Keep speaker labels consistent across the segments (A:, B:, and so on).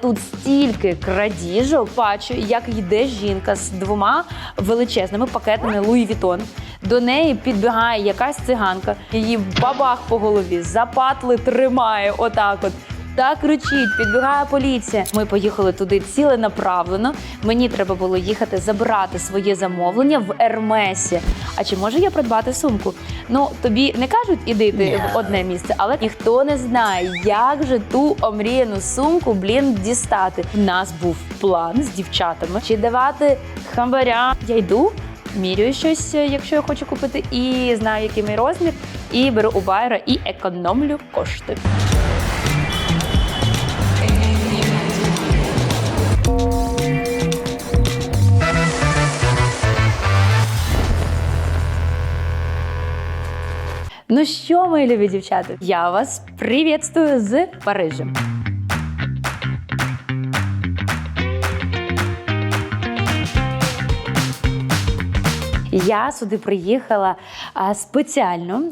A: Тут стільки крадіжок. Бачу, як йде жінка з двома величезними пакетами Луї Вітон. До неї підбігає якась циганка, її бабах по голові, запатли тримає отак от. Та кричить, підбігає поліція. Ми поїхали туди ціленаправлено. Мені треба було їхати забирати своє замовлення в Ермесі. А чи можу я придбати сумку? Ну тобі не кажуть, іди ти в одне місце, але ніхто не знає, як же ту омріяну сумку, блін, дістати. У нас був план з дівчатами. Чи давати хамбаря? Я йду. Міряю щось, якщо я хочу купити, і знаю, який мій розмір, і беру у байера і економлю кошти. Ну що, мої любі дівчата, я вас привітствую з Парижа. Я сюди приїхала спеціально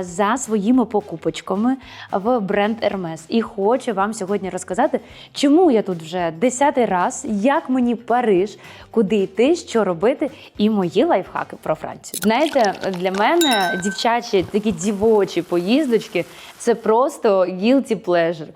A: за своїми покупочками в бренд Hermes. І хочу вам сьогодні розказати, чому я тут вже десятий раз, як мені Париж, куди йти, що робити, і мої лайфхаки про Францію. Знаєте, для мене дівчачі такі дівочі поїздочки це просто guilty pleasure.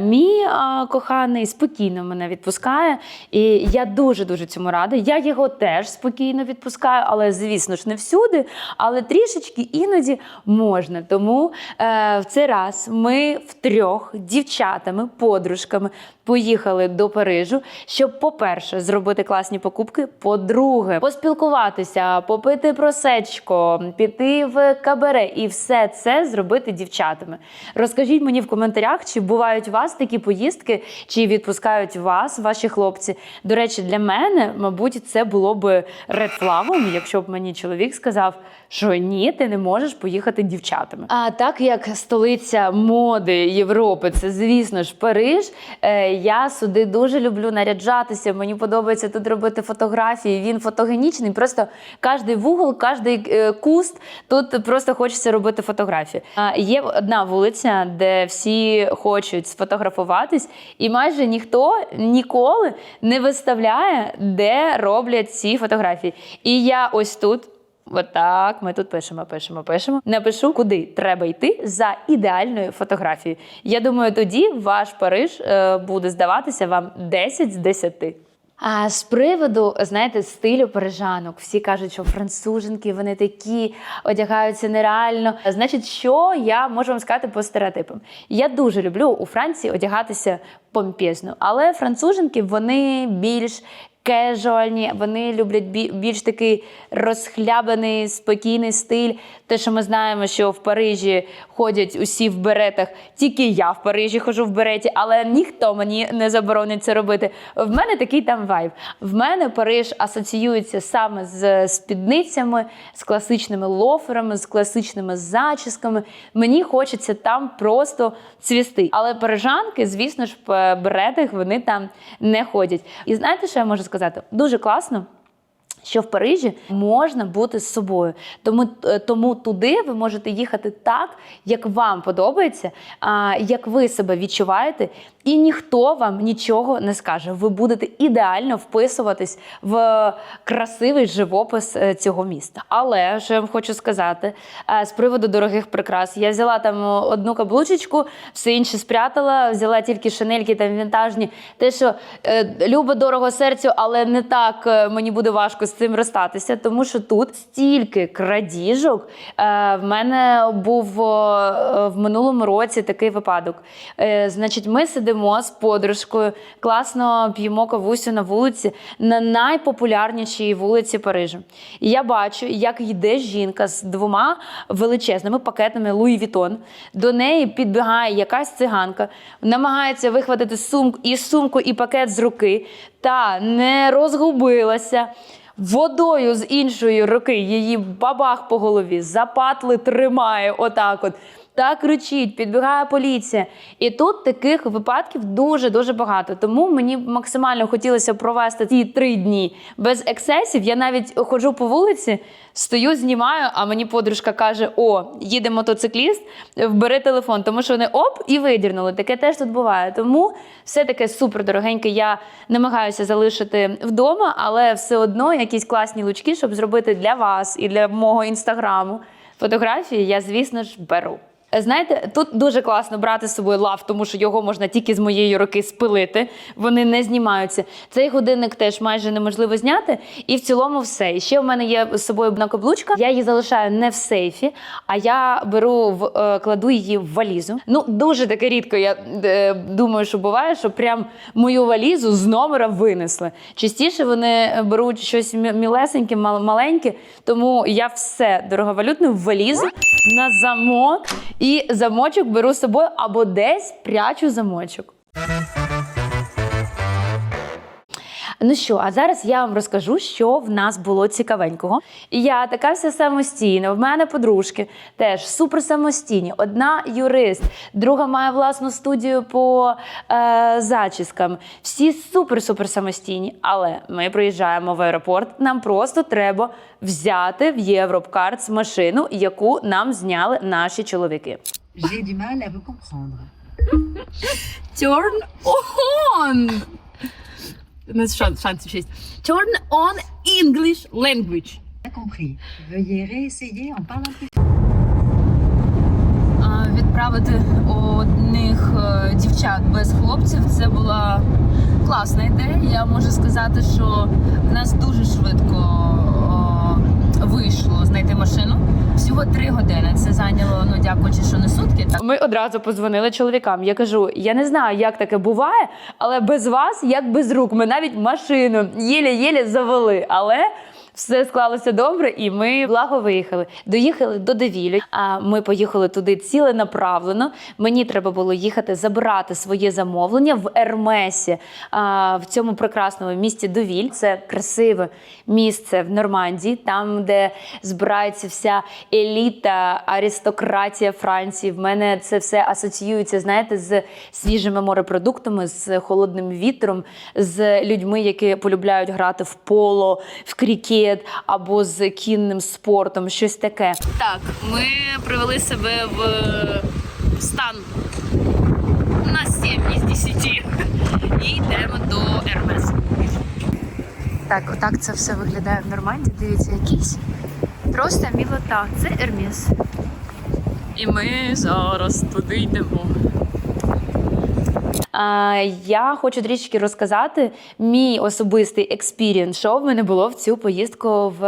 A: Мій коханий спокійно мене відпускає, і я дуже дуже цьому рада. Я його теж спокійно відпускаю, але звісно ж не всюди, але трішечки іноді можна. Тому е, в цей раз ми втрьох дівчатами, подружками поїхали до Парижу, щоб, по-перше, зробити класні покупки. По-друге, поспілкуватися, попити просечко, піти в кабаре і все це зробити дівчатами. Розкажіть мені в коментарях, чи бувають у вас такі поїздки, чи відпускають вас, ваші хлопці. До речі, для мене, мабуть, це було би редфлагом, якщо б мені чоловік сказав, що ні, ти не можеш поїхати дівчатами. А так як столиця моди Європи, це звісно ж Париж. е, Я сюди дуже люблю наряджатися. Мені подобається тут робити фотографії. Він фотогенічний. Просто кожний вугол, кожний е, куст тут просто хочеться робити фотографії. А є одна вулиця, де всі хочуть сфотографуватись, і майже ніхто ніколи не виставляє, де роблять ці фотографії. І я ось тут. Отак, ми тут пишемо, пишемо, пишемо. Напишу, куди треба йти за ідеальною фотографією. Я думаю, тоді ваш Париж е, буде здаватися вам 10 з 10. А з приводу, знаєте, стилю парижанок, всі кажуть, що француженки вони такі одягаються нереально. Значить, що я можу вам сказати по стереотипам? Я дуже люблю у Франції одягатися помпезно, але француженки вони більш кежуальні, вони люблять більш такий розхлябаний, спокійний стиль. Те, що ми знаємо, що в Парижі ходять усі в беретах, тільки я в Парижі хожу в береті, але ніхто мені не заборонить це робити. В мене такий там вайб. В мене Париж асоціюється саме з спідницями, з класичними лоферами, з класичними зачісками. Мені хочеться там просто цвісти. Але парижанки, звісно ж, в беретах вони там не ходять. І знаєте, що я можу сказати? Дуже класно. Що в Парижі можна бути з собою, тому, е, тому туди ви можете їхати так, як вам подобається, як ви себе відчуваєте, і ніхто вам нічого не скаже. Ви будете ідеально вписуватись в красивий живопис е, цього міста. Але що я вам хочу сказати е, з приводу дорогих прикрас, я взяла там одну каблучечку, все інше спрятала, взяла тільки шинельки там вінтажні. Те, що е, любо дорого серцю, але не так е, мені буде важко з цим розстатися, тому що тут стільки крадіжок. Е, в мене був е, в минулому році такий випадок. Е, значить, ми сидимо з подружкою, класно п'ємо кавусю на вулиці, на найпопулярнішій вулиці Парижу. І я бачу, як йде жінка з двома величезними пакетами Луї Вітон. До неї підбігає якась циганка, намагається вихватити сумку і сумку, і пакет з руки, та не розгубилася. Водою з іншої руки її бабах по голові, запатли тримає отак от. Так кричить, підбігає поліція. І тут таких випадків дуже дуже багато. Тому мені максимально хотілося провести ці три дні без ексцесів. Я навіть ходжу по вулиці, стою, знімаю, а мені подружка каже: О, їде мотоцикліст, бери телефон, тому що вони оп і видірнули. Таке теж тут буває. Тому все таке супер дорогеньке. Я намагаюся залишити вдома, але все одно якісь класні лучки, щоб зробити для вас і для мого інстаграму фотографії, я, звісно ж, беру. Знаєте, тут дуже класно брати з собою лав, тому що його можна тільки з моєї руки спилити. Вони не знімаються. Цей годинник теж майже неможливо зняти. І в цілому все. І ще в мене є з собою одна каблучка. Я її залишаю не в сейфі, а я беру в е, кладу її в валізу. Ну дуже таке рідко. Я е, думаю, що буває, що прям мою валізу з номера винесли. Частіше вони беруть щось мілесеньке, мал- маленьке. Тому я все дороговалютне в валізу на замок. І замочок беру з собою або десь прячу замочок. Ну що, а зараз я вам розкажу, що в нас було цікавенького. І Я така вся самостійна. В мене подружки теж супер самостійні. Одна юрист, друга має власну студію по е, зачіскам. Всі супер-супер самостійні. Але ми приїжджаємо в аеропорт. Нам просто треба взяти в Європкартс машину, яку нам зняли наші чоловіки.
B: J'ai du mal à vous comprendre.
C: Turn on! Ну, шан- шансів шість. Turn on English language.
B: Compris. Veuillez réessayer en parlant plus
C: Відправити одних е, дівчат без хлопців це була класна ідея. Я можу сказати, що в нас дуже швидко о, вийшло знайти машину. Всього три години. Це зайняло, ну дякуючи, що не сутки. Так
A: Ми одразу позвонили чоловікам. Я кажу: я не знаю, як таке буває, але без вас, як без рук. Ми навіть машину єлі-єлі завели. Але все склалося добре, і ми благо виїхали. Доїхали до Девілю. А ми поїхали туди ціленаправлено. Мені треба було їхати забирати своє замовлення в Ермесі а, в цьому прекрасному місті Довіль. Це красиве місце в Нормандії, там, де збирається вся еліта, аристократія Франції. В мене це все асоціюється, знаєте, з свіжими морепродуктами, з холодним вітром, з людьми, які полюбляють грати в поло, в крікет або з кінним спортом, щось таке.
C: Так, ми привели себе в стан на 7 із 10 і йдемо до Ермес.
A: Так, отак це все виглядає в Нормандії. Дивіться, якийсь просто мілота. Це Ерміс.
C: І ми зараз туди йдемо.
A: Я хочу трішки розказати мій особистий експірієнс, що в мене було в цю поїздку в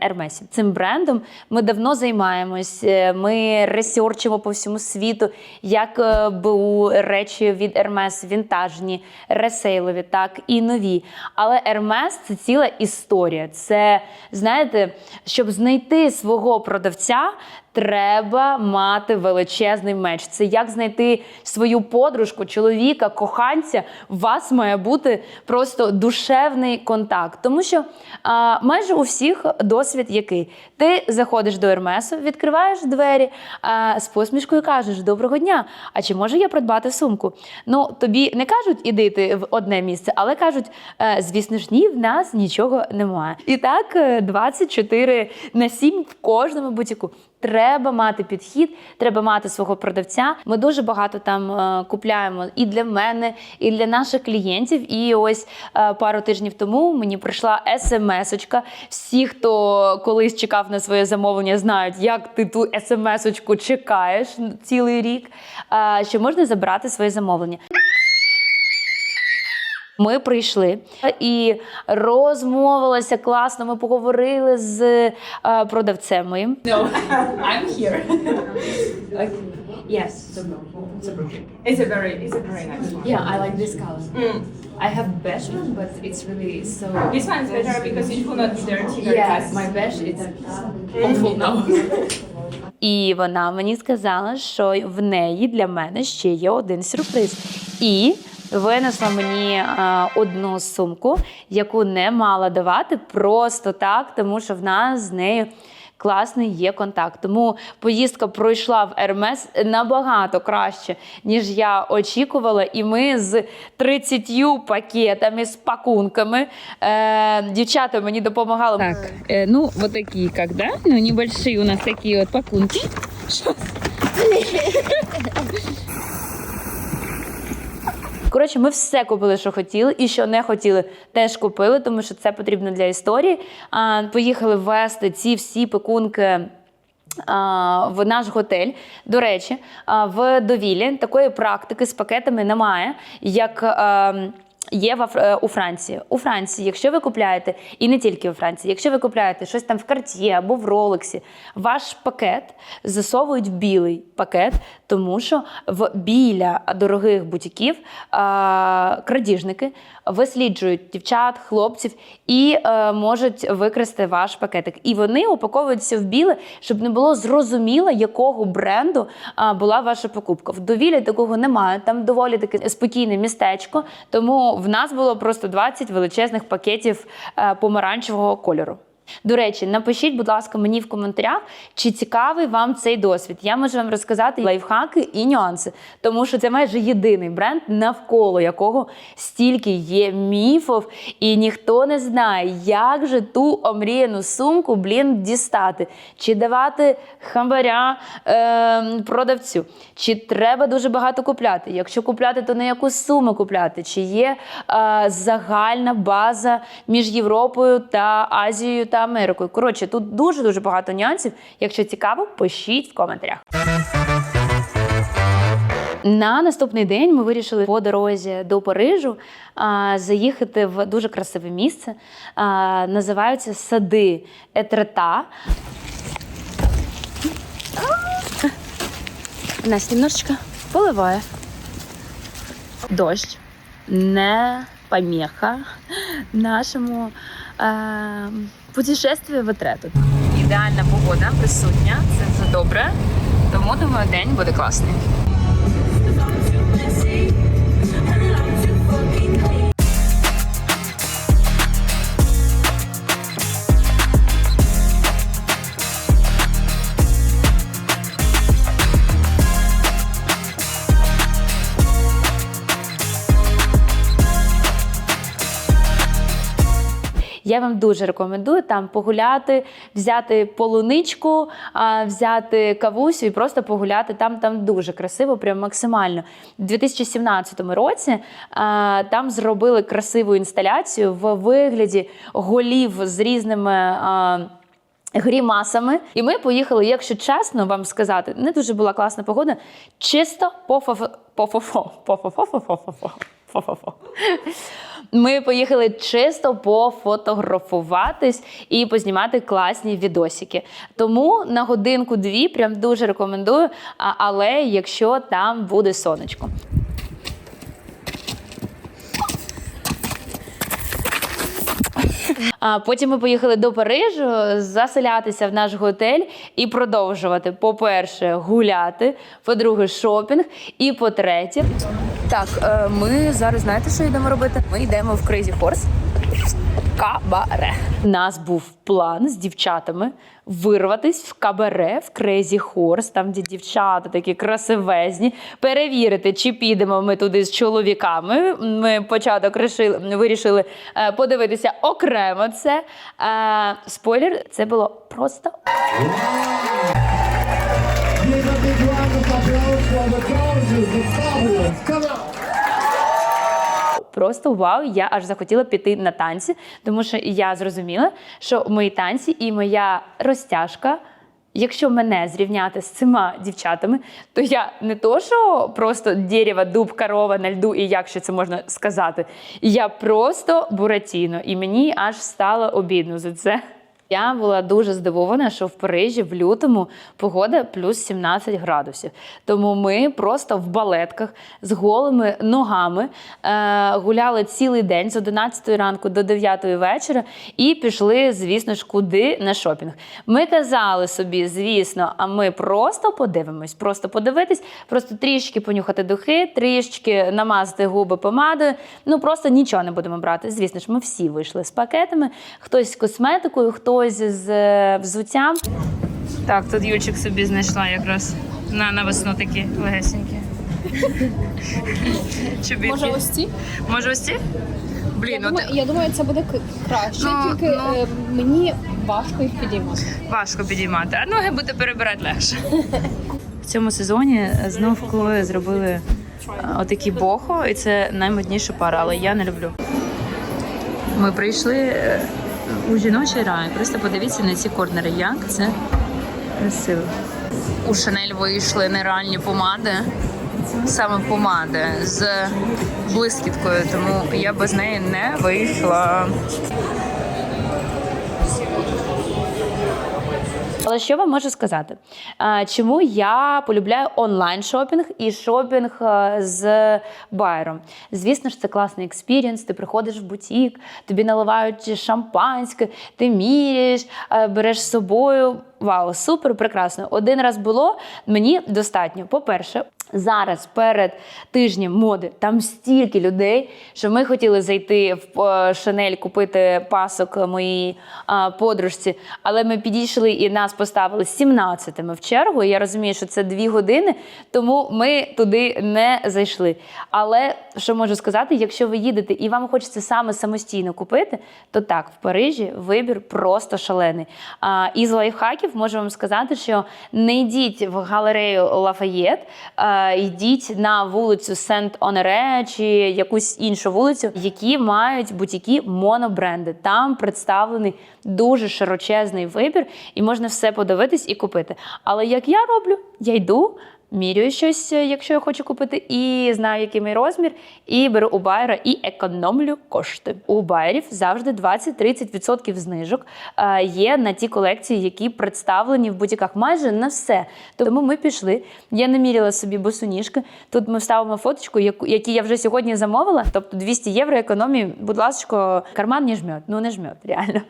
A: Ермесі. Цим брендом ми давно займаємось. е, Ми ресерчимо по всьому світу, як е, БУ речі від Ермес, вінтажні, ресейлові, так і нові. Але Ермес це ціла історія. Це знаєте, щоб знайти свого продавця. Треба мати величезний меч. Це як знайти свою подружку, чоловіка, коханця. У вас має бути просто душевний контакт. Тому що а, майже у всіх досвід який. Ти заходиш до Ермесу, відкриваєш двері а, з посмішкою кажеш: Доброго дня! А чи можу я придбати сумку? Ну тобі не кажуть, іди ти в одне місце, але кажуть, «Е, звісно ж, ні, в нас нічого немає. І так е, 24 на 7 в кожному бутіку. Треба мати підхід, треба мати свого продавця. Ми дуже багато там е, купляємо і для мене, і для наших клієнтів. І ось е, пару тижнів тому мені прийшла смс-очка. Всі, хто колись чекав на своє замовлення, знають, як ти ту смс-очку чекаєш цілий рік, е, що можна забрати своє замовлення. Ми прийшли і розмовилися класно. Ми поговорили з е, продавцем моїм.
C: No, I'm here. okay.
D: Yes, it's a, it's a brochure.
C: It's a very, it's a very nice one.
D: Yeah, I like this color. Mm. I have beige one, but it's really so.
C: This one is better because it will not be dirty
D: Yeah, my beige it's
C: awful now.
A: І вона мені сказала, що в неї для мене ще є один сюрприз. І винесла мені а, одну сумку, яку не мала давати просто так, тому що в нас з нею класний є контакт. Тому поїздка пройшла в Ермес набагато краще, ніж я очікувала. І ми з 30 пакетами, з пакунками. Е, дівчата мені допомагали.
C: Так, э, ну вот такие, как, да? Ну, небольшие у нас такие вот пакунки.
A: Коротше, ми все купили, що хотіли, і що не хотіли, теж купили, тому що це потрібно для історії. А, поїхали ввести ці всі пекунки. В наш готель. До речі, в довілі такої практики з пакетами немає, як е, є в Аф- е, у Франції. У Франції, якщо ви купляєте, і не тільки у Франції, якщо ви купляєте щось там в карті або в Ролексі, ваш пакет засовують в білий пакет, тому що в біля дорогих бутіків крадіжники висліджують дівчат, хлопців і е, можуть викрести ваш пакетик. І вони упаковуються в біле, щоб не було зрозуміло, якого бренду е, була ваша покупка. В довілі такого немає. Там доволі таке спокійне містечко. Тому в нас було просто 20 величезних пакетів е, помаранчевого кольору. До речі, напишіть, будь ласка, мені в коментарях, чи цікавий вам цей досвід. Я можу вам розказати лайфхаки і нюанси, тому що це майже єдиний бренд, навколо якого стільки є міфів, і ніхто не знає, як же ту омріяну сумку, блін, дістати, чи давати хабаря е, продавцю, чи треба дуже багато купляти. Якщо купляти, то на яку суму купляти? Чи є е, загальна база між Європою та Азією та Америкою? Коротше, тут дуже дуже багато нюансів. Якщо цікаво, пишіть в коментарях. На наступний день ми вирішили по дорозі до Парижу а, заїхати в дуже красиве місце. А, називаються сади Етрета. Нас немножечко поливає. Дощ не помеха нашому е, путешествию в Етрету.
C: Ідеальна погода присутня, це все добре. Тому думаю, день буде класний.
A: Я вам дуже рекомендую там погуляти, взяти полуничку, взяти кавусю і просто погуляти. Там там дуже красиво, прям максимально. У 2017 році там зробили красиву інсталяцію в вигляді голів з різними. Грімасами, і ми поїхали, якщо чесно вам сказати, не дуже була класна погода. Чисто по фофо по фофо по фофо фофо фофо Ми поїхали чисто пофотографуватись і познімати класні відосики. Тому на годинку-дві прям дуже рекомендую. Але якщо там буде сонечко. А потім ми поїхали до Парижу заселятися в наш готель і продовжувати, по-перше, гуляти, по-друге, шопінг, і по-третє, так, е, ми зараз знаєте, що йдемо робити? Ми йдемо в Crazy Horse. Кабаре. У нас був план з дівчатами вирватись в кабаре в Crazy Horse, там, де дівчата такі красивезні, перевірити, чи підемо ми туди з чоловіками. Ми початок рішили, вирішили е, подивитися окремо це. Е, спойлер, це було просто
E: Give
A: Просто вау, я аж захотіла піти на танці, тому що я зрозуміла, що мої танці і моя розтяжка. Якщо мене зрівняти з цими дівчатами, то я не то, що просто дерево, дуб, корова на льду, і як ще це можна сказати. Я просто буратіно, і мені аж стало обідно за це. Я була дуже здивована, що в Парижі в лютому погода плюс 17 градусів. Тому ми просто в балетках з голими ногами е, гуляли цілий день з 11 ранку до 9 вечора і пішли, звісно ж, куди на шопінг. Ми казали собі, звісно, а ми просто подивимось, просто подивитись, просто трішки понюхати духи, трішки намазати губи помадою. Ну просто нічого не будемо брати. Звісно ж, ми всі вийшли з пакетами, хтось з косметикою, хтось дорозі з е, взуттям. Так, тут Юльчик собі знайшла якраз на, на весну такі легесенькі.
F: Може, ось ці?
A: Може ось ці? Блін,
F: Я
A: ну
F: думаю, я думаю, це буде краще,
A: Ну,
F: тільки
A: ну.
F: е, мені важко їх підіймати.
A: важко підіймати, а ноги буде перебирати легше. В цьому сезоні знов Клою зробили е, отакі бохо, і це наймодніша пара, але я не люблю. Ми прийшли е, у жіночий рай. Просто подивіться на ці корнери, як це красиво. У Шанель вийшли нереальні помади, саме помади з блискіткою, тому я без неї не вийшла. Але що вам можу сказати? Чому я полюбляю онлайн шопінг і шопінг е, з байером? Звісно ж, це класний експірієнс. Ти приходиш в бутік, тобі наливають шампанське, ти міряєш, е, береш з собою. Вау, супер, прекрасно. Один раз було мені достатньо. По-перше, зараз перед тижнем моди там стільки людей, що ми хотіли зайти в е, Шанель купити пасок моїй подружці, але ми підійшли і нас поставили 17-ми в чергу. Я розумію, що це дві години, тому ми туди не зайшли. Але що можу сказати, якщо ви їдете і вам хочеться саме самостійно купити, то так, в Парижі вибір просто шалений. А, із лайфхаків можу вам сказати, що не йдіть в галерею Лафаєт, а, йдіть на вулицю Сент-Онере чи якусь іншу вулицю, які мають бутіки монобренди. Там представлений дуже широчезний вибір, і можна все подивитись і купити. Але як я роблю, я йду. Міряю щось, е, якщо я хочу купити, і знаю, який мій розмір, і беру у байера і економлю кошти. У байерів завжди 20-30% знижок е, є на ті колекції, які представлені в бутіках. Майже на все. Тому ми пішли. Я не міряла собі босоніжки. Тут ми вставимо фоточку, які я вже сьогодні замовила. Тобто 200 євро економії, будь ласка, карман не жмет. Ну не жмет, реально.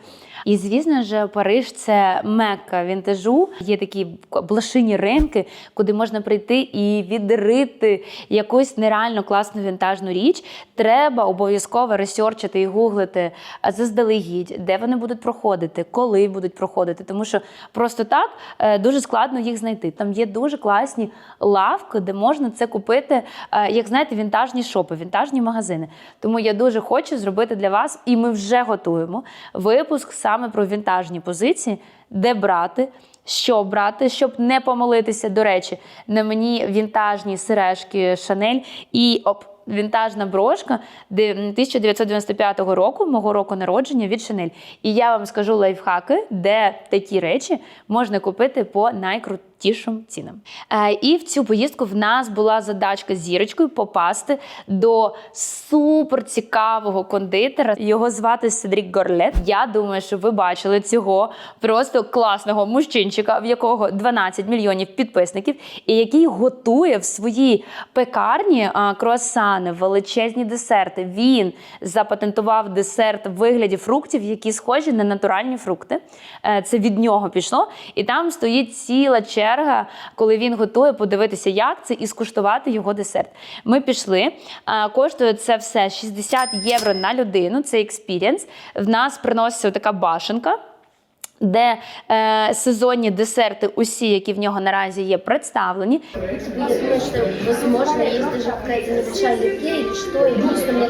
A: І звісно ж, Париж це мекка вінтажу. Є такі блошині ринки, куди можна прийти і відрити якусь нереально класну вінтажну річ. Треба обов'язково ресерчити і гуглити заздалегідь, де вони будуть проходити, коли будуть проходити. Тому що просто так е, дуже складно їх знайти. Там є дуже класні лавки, де можна це купити, е, як знаєте, вінтажні шопи, вінтажні магазини. Тому я дуже хочу зробити для вас, і ми вже готуємо випуск саме про вінтажні позиції, де брати. Що брати, щоб не помилитися. До речі, на мені вінтажні сережки Шанель і оп, вінтажна брошка 1995 року, мого року народження від Шанель. І я вам скажу лайфхаки, де такі речі можна купити по найкрутішим цінам. Е, і в цю поїздку в нас була задачка зірочкою попасти до супер цікавого кондитера. Його звати Седрік Горлет. Я думаю, що ви бачили цього просто класного мужчинчика, в якого 12 мільйонів підписників, і який готує в своїй пекарні а, круасани, величезні десерти. Він запатентував десерт в вигляді фруктів, які схожі на натуральні фрукти. Е, Це від нього пішло. І там стоїть ціла черга, коли він готує подивитися, як це і скуштувати його десерт. Ми пішли. А, Коштує це все 60 євро на людину. Це експірієнс. В нас приноситься така башенка. Де е, сезонні десерти, усі, які в нього наразі є, представлені.
G: Я думаю, что, возможно, есть даже какая-то небольшая аллергия или что, и просто мне...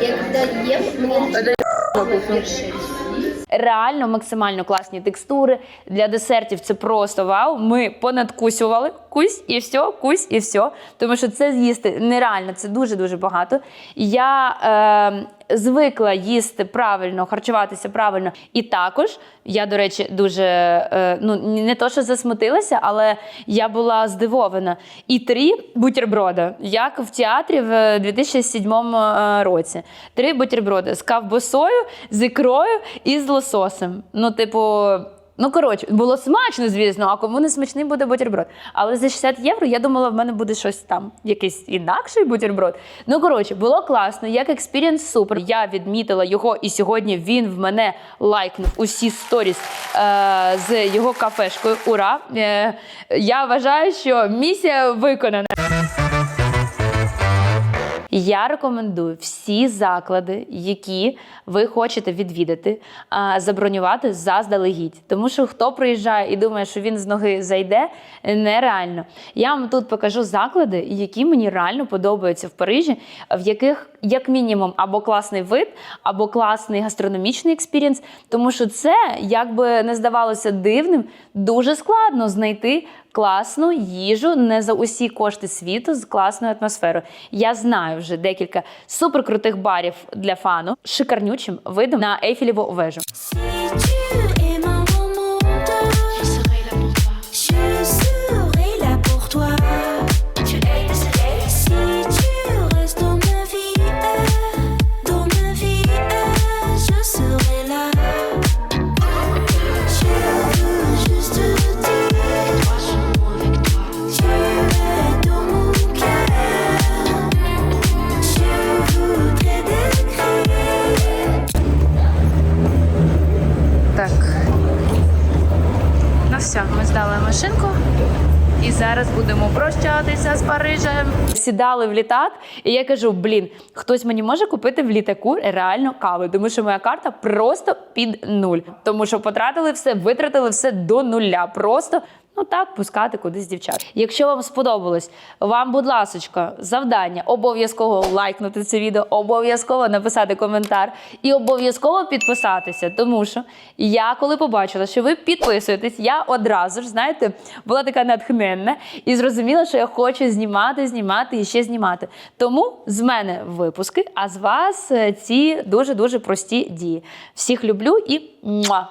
G: Я начинает першить.
A: Реально максимально класні текстури. Для десертів це просто вау. Ми понадкусювали кусь і все, кусь і все. Тому що це з'їсти нереально, це дуже-дуже багато. Я е, звикла їсти правильно, харчуватися правильно. І також я, до речі, дуже е, ну не то, що засмутилася, але я була здивована. І три бутерброда, як в театрі в 2007 е, році. Три бутерброди з ковбасою, з ікрою і з лососем. Ну, типу. Ну, коротше, було смачно, звісно, а кому не смачний буде бутерброд. Але за 60 євро я думала, в мене буде щось там, якийсь інакший бутерброд. Ну, коротше, було класно, як експірієнс супер. Я відмітила його, і сьогодні він в мене лайкнув усі сторіс е- з його кафешкою. Ура! Е- я вважаю, що місія виконана. Я рекомендую всі заклади, які ви хочете відвідати, забронювати заздалегідь. Тому що хто приїжджає і думає, що він з ноги зайде, нереально. Я вам тут покажу заклади, які мені реально подобаються в Парижі, в яких як мінімум або класний вид, або класний гастрономічний експірієнс, тому що це, як би не здавалося дивним, дуже складно знайти класну їжу не за усі кошти світу з класною атмосферою. Я знаю вже декілька суперкрутих барів для фану шикарнючим видом на Ейфелеву вежу. Машинку. І зараз будемо прощатися з Парижем. Сідали в літак, і я кажу: блін, хтось мені може купити в літаку реально кави, тому що моя карта просто під нуль. Тому що потратили все, витратили все до нуля. Просто. Ну так, пускати кудись дівчат. Якщо вам сподобалось, вам, будь ласочка, завдання обов'язково лайкнути це відео, обов'язково написати коментар і обов'язково підписатися. Тому що я, коли побачила, що ви підписуєтесь, я одразу ж, знаєте, була така натхненна і зрозуміла, що я хочу знімати, знімати і ще знімати. Тому з мене випуски, а з вас е, ці дуже дуже прості дії. Всіх люблю і муа!